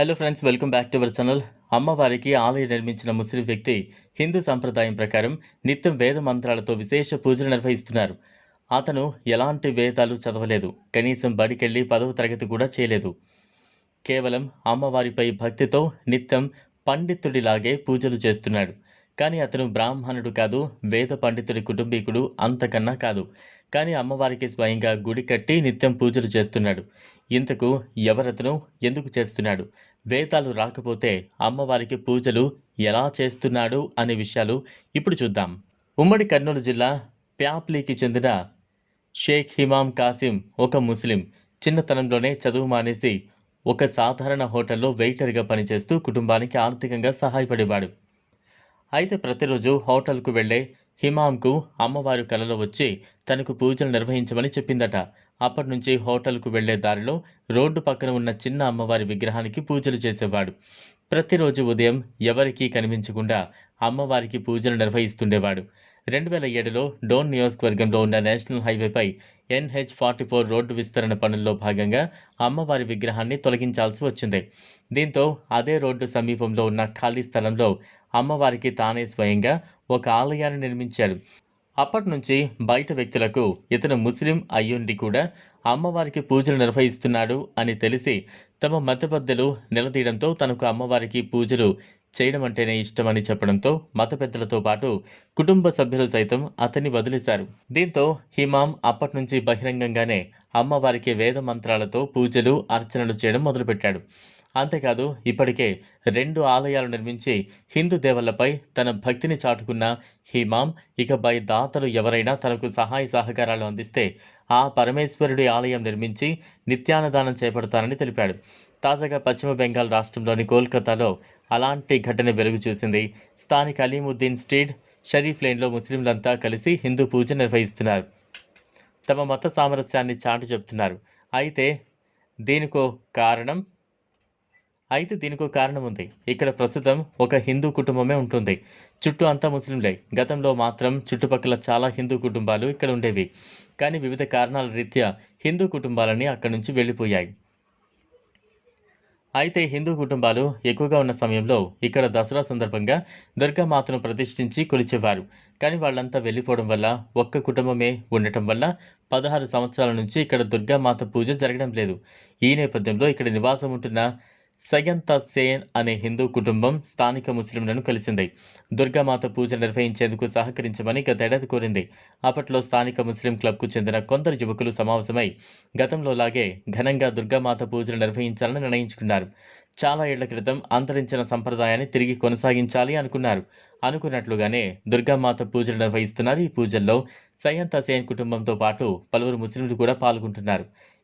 Hello friends welcome back to our channel అమ్మవారికి ఆలయం నిర్మించిన ముస్లిం వ్యక్తి హిందూ సంప్రదాయం ప్రకారం నిత్యం వేద మంత్రాలతో విశేష పూజలు నిర్వహిస్తున్నారు. అతను ఎలాంటి వేదాలు చదవలేదు. కనీసం బడికెళ్ళి పదవ తరగతి కూడా చేయలేదు. కేవలం అమ్మవారిపై భక్తితో నిత్యం పండితుడిలాగే పూజలు చేస్తున్నాడు. కానీ అతను బ్రాహ్మణుడు కాదు వేద పండితుడి కుటుంబీకుడు అంతకన్నా కాదు. కానీ అమ్మవారికి స్వయంగా గుడి కట్టి నిత్యం పూజలు చేస్తున్నాడు. ఇంతకు ఎవరతను ఎందుకు చేస్తున్నాడు? వేతాలు రాకపోతే అమ్మవారికి పూజలు ఎలా చేస్తున్నాడు అనే విషయాలు ఇప్పుడు చూద్దాం. ఉమ్మడి కర్నూలు జిల్లా ప్యాప్లీకి చెందిన షేక్ హిమామ్ కాసిం ఒక ముస్లిం. చిన్నతనంలోనే చదువు మానేసి ఒక సాధారణ హోటల్లో వెయిటర్గా పనిచేస్తూ కుటుంబానికి ఆర్థికంగా సహాయపడేవాడు. అయితే ప్రతిరోజు హోటల్కు వెళ్ళే హిమాంకు అమ్మవారు కలలో వచ్చి తనకు పూజలు నిర్వహించమని చెప్పిందట. అప్పటి నుంచి హోటల్కు వెళ్ళే దారిలో రోడ్డు పక్కన ఉన్న చిన్న అమ్మవారి విగ్రహానికి పూజలు చేసేవాడు. ప్రతిరోజు ఉదయం ఎవరికీ కనిపించకుండా అమ్మవారికి పూజలు నిర్వహిస్తుండేవాడు. రెండు వేల ఏడులో డోన్ నియోజకవర్గంలో ఉన్న నేషనల్ హైవేపై ఎన్హెచ్ ఫార్టీ ఫోర్ రోడ్డు విస్తరణ పనుల్లో భాగంగా అమ్మవారి విగ్రహాన్ని తొలగించాల్సి వచ్చింది. దీంతో అదే రోడ్డు సమీపంలో ఉన్న ఖాళీ స్థలంలో అమ్మవారికి తానే స్వయంగా ఒక ఆలయాన్ని నిర్మించాడు. అప్పటి నుంచి బయట వ్యక్తులకు ఇతను ముస్లిం అయ్యుండి కూడా అమ్మవారికి పూజలు నిర్వహిస్తున్నాడు అని తెలిసి తమ మతబద్దలు నిలదీయడంతో తనకు అమ్మవారికి పూజలు చేయడం అంటేనే ఇష్టమని చెప్పడంతో మత పెద్దలతో పాటు కుటుంబ సభ్యులు సైతం అతన్ని వదిలేశారు. దీంతో హిమాం అప్పటి నుంచి బహిరంగంగానే అమ్మవారికి వేద మంత్రాలతో పూజలు అర్చనలు చేయడం మొదలుపెట్టాడు. అంతేకాదు ఇప్పటికే రెండు ఆలయాలు నిర్మించి హిందూ దేవుళ్ళపై తన భక్తిని చాటుకున్న హిమాం ఇకపై దాతలు ఎవరైనా తనకు సహాయ సహకారాలు అందిస్తే ఆ పరమేశ్వరుడి ఆలయం నిర్మించి నిత్యానదానం చేపడతానని తెలిపాడు. తాజాగా పశ్చిమ బెంగాల్ రాష్ట్రంలోని కోల్కతాలో అలాంటి ఘటన వెలుగు చూసింది స్థానిక అలీముద్దీన్ స్ట్రీట్ షరీఫ్ లేన్లో ముస్లింలంతా కలిసి హిందూ పూజ నిర్వహిస్తున్నారు. తమ మత సామరస్యాన్ని చాటు చెప్తున్నారు అయితే దీనికో కారణం అయితే దీనికి కారణం ఉంది. ఇక్కడ ప్రస్తుతం ఒక హిందూ కుటుంబమే ఉంటుంది. చుట్టూ అంతా ముస్లింలే. గతంలో మాత్రం చుట్టుపక్కల చాలా హిందూ కుటుంబాలు ఇక్కడ ఉండేవి. కానీ వివిధ కారణాల రీత్యా హిందూ కుటుంబాలని అక్కడి నుంచి వెళ్ళిపోయాయి. అయితే హిందూ కుటుంబాలు ఎక్కువగా ఉన్న సమయంలో ఇక్కడ దసరా సందర్భంగా దుర్గామాతను ప్రతిష్ఠించి కొలిచేవారు. కానీ వాళ్ళంతా వెళ్ళిపోవడం వల్ల ఒక్క కుటుంబమే ఉండటం వల్ల పదహారు సంవత్సరాల నుంచి ఇక్కడ దుర్గామాత పూజ జరగడం లేదు. ఈ నేపథ్యంలో ఇక్కడ నివాసం ఉంటున్న సయంత సేన్ అనే హిందూ కుటుంబం స్థానిక ముస్లింలను కలిసింది. దుర్గామాత పూజ నిర్వహించేందుకు సహకరించమని గతేడాది కోరింది. అప్పట్లో స్థానిక ముస్లిం క్లబ్కు చెందిన కొందరు యువకులు సమావేశమై గతంలో లాగే ఘనంగా దుర్గామాత పూజలు నిర్వహించాలని నిర్ణయించుకున్నారు. చాలా ఏళ్ళ క్రితం అంతరించిన సంప్రదాయాన్ని తిరిగి కొనసాగించాలి అనుకున్నారు. అనుకున్నట్లుగానే దుర్గామాత పూజలు నిర్వహిస్తున్నారు. ఈ పూజల్లో సయంత సేన్ కుటుంబంతో పాటు పలువురు ముస్లింలు కూడా పాల్గొంటున్నారు.